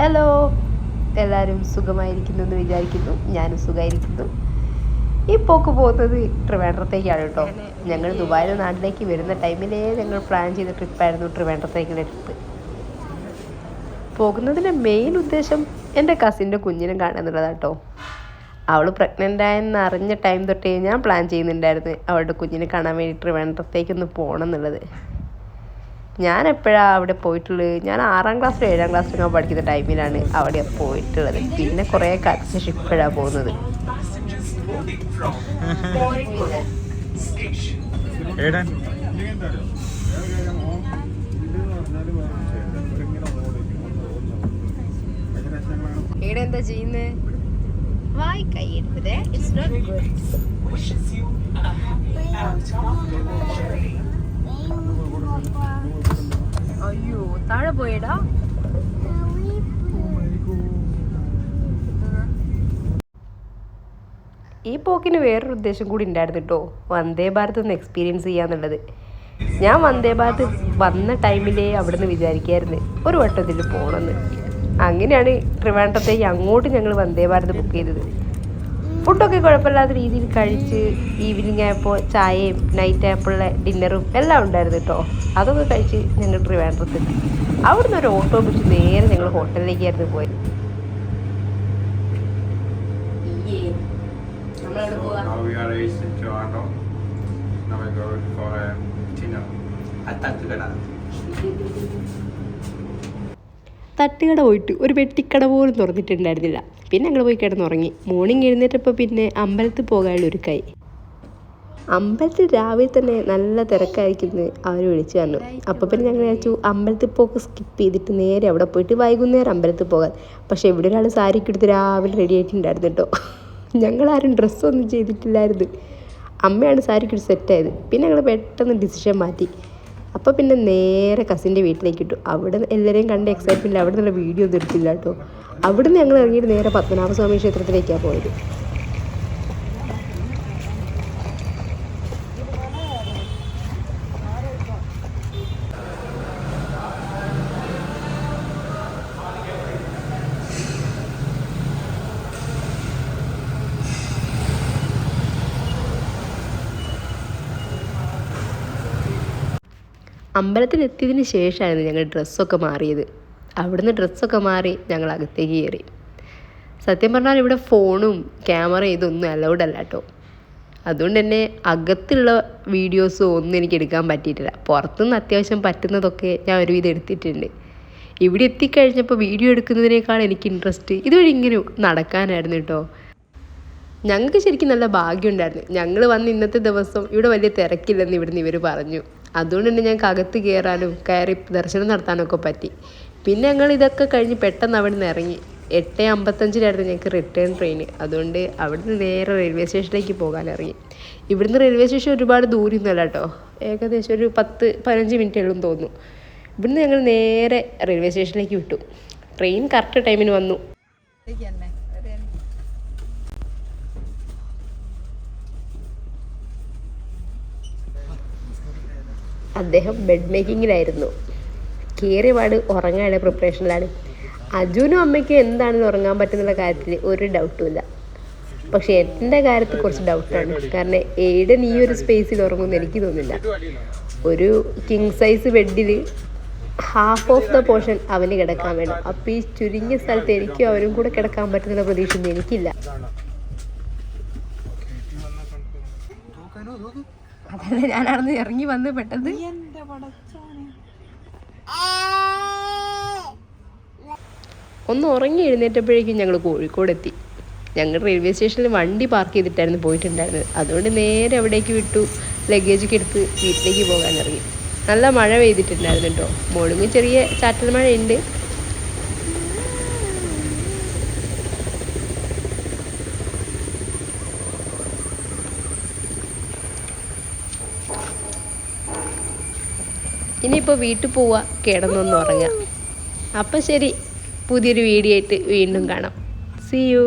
Hello എല്ലാവരും സുഖമായിരിക്കുന്നു എന്ന് വിചാരിക്കുന്നു. ഞാനും സുഖമായിരിക്കുന്നു ഈ പോക്ക് പോകുന്നത് ട്രിവാൻഡ്രത്തേക്കാണ് കേട്ടോ. ഞങ്ങൾ ദുബായിലെ നാട്ടിലേക്ക് വരുന്ന ടൈമിലേ ഞങ്ങൾ പ്ലാൻ ചെയ്ത ട്രിപ്പായിരുന്നു ട്രിവാൻഡ്രത്തേക്കുള്ള ട്രിപ്പ് പോകുന്നതിന്റെ മെയിൻ ഉദ്ദേശം എന്റെ കസിന്റെ കുഞ്ഞിനെ കാണുന്നുള്ളതാണ് കേട്ടോ. അവൾ പ്രഗ്നന്റ് ആയെന്ന് അറിഞ്ഞ ടൈം തൊട്ടേ ഞാൻ പ്ലാൻ ചെയ്യുന്നുണ്ടായിരുന്നു അവളുടെ കുഞ്ഞിനെ കാണാൻ വേണ്ടി ട്രിവാൻഡ്രത്തേക്കൊന്ന് പോകണം എന്നുള്ളത്. ഞാൻ എപ്പോഴാണ് അവിടെ പോയിട്ടുള്ളത് ഞാൻ ആറാം ക്ലാസ്സിലും ഏഴാം ക്ലാസ്സിലും ഒക്കെ പഠിക്കുന്ന ടൈമിലാണ് അവിടെ പോയിട്ടുള്ളത്. പിന്നെ കുറേ കാലത്തിന് ശേഷം ഇപ്പോഴാണ് പോകുന്നത്. ഇവിടെ എന്താ ചെയ്യുന്നത് വായി കൈയെടുത്തത് ഇറ്റ്സ് നോട്ട് ഗുഡ് പോയടാ. ഈ പോക്കിന് വേറൊരു ഉദ്ദേശം കൂടി ഉണ്ടായിരുന്നു കേട്ടോ വന്ദേ ഭാരത് ഒന്ന് എക്സ്പീരിയൻസ് ചെയ്യാന്നുള്ളത് ഞാൻ വന്ദേ ഭാരത് വന്ന ടൈമിലേ നിന്ന് വിചാരിക്കായിരുന്നു ഒരു വട്ടത്തിൽ പോകണമെന്ന് അങ്ങനെയാണ് ട്രിവാൻഡ്രത്തേക്ക് അങ്ങോട്ട് ഞങ്ങൾ വന്ദേ ഭാരത് ബുക്ക് ചെയ്തത്. ഫുഡൊക്കെ കുഴപ്പമില്ലാത്ത രീതിയിൽ കഴിച്ച് ഈവനിങ് ആയപ്പോൾ ചായയും നൈറ്റ് ആയപ്പോഴുള്ള ഡിന്നറും എല്ലാം ഉണ്ടായിരുന്നു കേട്ടോ അതൊക്കെ കഴിച്ച് ഞങ്ങൾ ട്രിവാൻഡ്രത്തിൽ അവിടുന്ന് ഒരു ഓട്ടോ പിടിച്ച് നേരെ ഞങ്ങൾ ഹോട്ടലിലേക്കായിരുന്നു പോയത്. Now we തട്ടുകട പോയിട്ട് ഒരു വെട്ടിക്കട പോലും തുറന്നിട്ടുണ്ടായിരുന്നില്ല. പിന്നെ ഞങ്ങൾ പോയി കിടന്നുറങ്ങി. മോർണിംഗ് എഴുന്നേറ്റപ്പോൾ പിന്നെ അമ്പലത്തിൽ പോകാനുള്ള ഒരു കൈ അമ്പലത്തിൽ രാവിലെ തന്നെ നല്ല തിരക്കായിരിക്കുന്നു അവർ വിളിച്ചു പറഞ്ഞു. അപ്പോൾ പിന്നെ ഞങ്ങൾ വിചാരിച്ചു അമ്പലത്തിൽ പോക്ക് സ്കിപ്പ് ചെയ്തിട്ട് നേരെ അവിടെ പോയിട്ട് വൈകുന്നേരം അമ്പലത്തിൽ പോകാൻ. പക്ഷേ ഇവിടെ ഒരാൾ സാരിക്ക് എടുത്ത് രാവിലെ റെഡി ആയിട്ടുണ്ടായിരുന്നു കേട്ടോ. ഞങ്ങളാരും ഡ്രസ്സൊന്നും ചെയ്തിട്ടില്ലായിരുന്നു. അമ്മയാണ് സാരിക്ക് സെറ്റായത് പിന്നെ ഞങ്ങൾ പെട്ടെന്ന് ഡിസിഷൻ മാറ്റി. അപ്പോൾ പിന്നെ നേരെ കസിന്റെ വീട്ടിലേക്ക് ഇട്ടു. അവിടെ എല്ലാവരെയും കണ്ട് എക്സൈറ്റ്മെന്റിൽ അവിടെ നിന്നുള്ള വീഡിയോ ഒന്നും എടുത്തില്ല കേട്ടോ. അവിടെ നിന്ന് ഞങ്ങൾ ഇറങ്ങിയിട്ട് നേരെ പത്മനാഭസ്വാമി ക്ഷേത്രത്തിലേക്കാണ് പോയത്. അമ്പലത്തിലെത്തിയതിന് ശേഷമായിരുന്നു ഞങ്ങൾ ഡ്രസ്സൊക്കെ മാറിയത്. അവിടുന്ന് ഡ്രസ്സൊക്കെ മാറി ഞങ്ങൾ അകത്തേക്ക് കയറി. സത്യം പറഞ്ഞാൽ ഇവിടെ ഫോണും ക്യാമറയും ഇതൊന്നും അലൗഡ് അല്ല കേട്ടോ. അതുകൊണ്ട് തന്നെ അകത്തുള്ള വീഡിയോസും ഒന്നും എനിക്ക് എടുക്കാൻ പറ്റിയിട്ടില്ല. പുറത്തുനിന്ന് അത്യാവശ്യം പറ്റുന്നതൊക്കെ ഞാൻ ഒരുവിധം എടുത്തിട്ടുണ്ട്. ഇവിടെ എത്തിക്കഴിഞ്ഞപ്പോൾ വീഡിയോ എടുക്കുന്നതിനേക്കാൾ എനിക്ക് ഇൻട്രസ്റ്റ് ഇതുവഴി ഇങ്ങനെ നടക്കാനായിരുന്നു കേട്ടോ. ഞങ്ങൾക്ക് ശരിക്കും നല്ല ഭാഗ്യമുണ്ടായിരുന്നു ഞങ്ങൾ വന്ന് ഇന്നത്തെ ദിവസം ഇവിടെ വലിയ തിരക്കില്ലെന്ന് ഇവിടുന്ന് ഇവർ പറഞ്ഞു. അതുകൊണ്ട് തന്നെ ഞങ്ങൾക്ക് അകത്ത് കയറാനും കയറി ദർശനം നടത്താനൊക്കെ പറ്റി. പിന്നെ ഞങ്ങൾ ഇതൊക്കെ കഴിഞ്ഞ് പെട്ടെന്ന് അവിടെ നിന്ന് ഇറങ്ങി. എട്ട് അമ്പത്തഞ്ചിലായിരുന്നു ഞങ്ങൾക്ക് റിട്ടേൺ ട്രെയിൻ അതുകൊണ്ട് അവിടുന്ന് നേരെ റെയിൽവേ സ്റ്റേഷനിലേക്ക് പോകാനിറങ്ങി. ഇവിടുന്ന് റെയിൽവേ സ്റ്റേഷൻ ഒരുപാട് ദൂരമൊന്നുമല്ല കേട്ടോ. ഏകദേശം ഒരു പത്ത് പതിനഞ്ച് മിനിറ്റ് ഉള്ളൂ തോന്നുന്നു. ഇവിടുന്ന് ഞങ്ങൾ നേരെ റെയിൽവേ സ്റ്റേഷനിലേക്ക് വിട്ടു. ട്രെയിൻ കറക്റ്റ് ടൈമിന് വന്നു. അദ്ദേഹം ബെഡ് മേക്കിങ്ങിലായിരുന്നു കയറിയ പാട് ഉറങ്ങാനുള്ള പ്രിപ്പറേഷനിലാണ് അജുനും അമ്മയ്ക്കും എന്താണെന്ന് ഉറങ്ങാൻ പറ്റുന്നുള്ള കാര്യത്തിൽ ഒരു ഡൗട്ടും ഇല്ല. പക്ഷെ എന്റെ കാര്യത്തിൽ കുറച്ച് ഡൗട്ടാണ് കാരണം ഏടൻ ഈ ഒരു സ്പേസിൽ ഉറങ്ങുമെന്ന് എനിക്ക് തോന്നില്ല ഒരു കിങ് സൈസ് ബെഡിൽ ഹാഫ് ഓഫ് ദ പോർഷൻ അവന് കിടക്കാൻ വേണം. അപ്പോൾ ഈ ചുരുങ്ങിയ സ്ഥലത്ത് എനിക്കും അവനും കൂടെ കിടക്കാൻ പറ്റുന്ന പ്രതീക്ഷ എനിക്കില്ല. അതല്ല ഞാനാണെന്ന് ഇറങ്ങി വന്ന് പെട്ടെന്ന്. ഒന്ന് ഉറങ്ങി എഴുന്നേറ്റപ്പോഴേക്കും ഞങ്ങൾ കോഴിക്കോട് എത്തി ഞങ്ങൾ റെയിൽവേ സ്റ്റേഷനിൽ വണ്ടി പാർക്ക് ചെയ്തിട്ടായിരുന്നു പോയിട്ടുണ്ടായിരുന്നത്. അതുകൊണ്ട് നേരെ അവിടേക്ക് വിട്ടു. ലഗേജൊക്കെ എടുത്ത് വീട്ടിലേക്ക് പോകാൻ ഇറങ്ങി. നല്ല മഴ പെയ്തിട്ടുണ്ടായിരുന്നു കേട്ടോ. മുഴുങ്ങി ചെറിയ ചാറ്റൽ മഴയുണ്ട്. ഇനിയിപ്പോൾ വീട്ടിൽ പോവുക കിടന്നൊന്ന് ഉറങ്ങുക അപ്പം ശരി പുതിയൊരു വീഡിയോ ആയിട്ട് വീണ്ടും കാണാം. C U